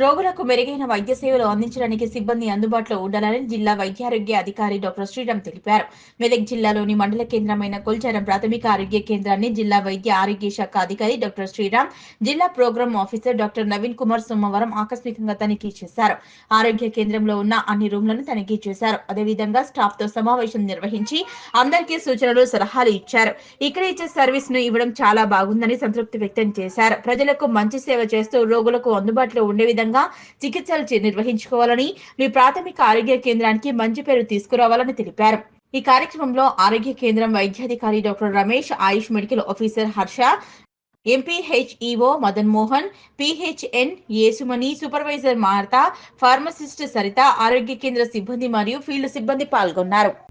రోగులకు మెరుగైన వైద్య సేవలు అందించడానికి సిబ్బంది అందుబాటులో ఉండాలని జిల్లా వైద్యారోగ్య అధికారి డాక్టర్ శ్రీరామ్ తెలిపారు. మెదక్ జిల్లాలోని మండల కేంద్రమైన కొల్చారం ప్రాథమిక ఆరోగ్య కేంద్రాన్ని జిల్లా వైద్య ఆరోగ్య శాఖ అధికారి డాక్టర్ శ్రీరామ్ జిల్లా program officer doctor Naveen Kumar సోమవారం ఆకస్మికంగా తనిఖీ చేశారు. ఆరోగ్య కేంద్రంలో ఉన్న అన్ని రూమ్లను తనిఖీ చేశారు. అదేవిధంగా స్టాఫ్తో సమావేశం నిర్వహించి అందరికీ సూచనలు సలహాలు ఇచ్చారు. ఇక్కడ ఇచ్చే సర్వీస్ను ఇవ్వడం చాలా బాగుందని సంతృప్తి వ్యక్తం చేశారు. ప్రజలకు మంచి సేవ చేస్తూ రోగులకు అందుబాటులో ఉండే విధంగా చికిత్సలు నిర్వహించుకోవాలని మీ ప్రాథమిక ఆరోగ్య కేంద్రానికి మంచి పేరు తీసుకురావాలని తెలిపారు. ఈ కార్యక్రమంలో ఆరోగ్య కేంద్రం వైద్యాధికారి doctor Ramesh Ayush medical officer Harsha MPHEO Madan Mohan PHN Yesumani supervisor Martha pharmacist Saritha ఆరోగ్య కేంద్ర సిబ్బంది మరియు ఫీల్డ్ సిబ్బంది పాల్గొన్నారు.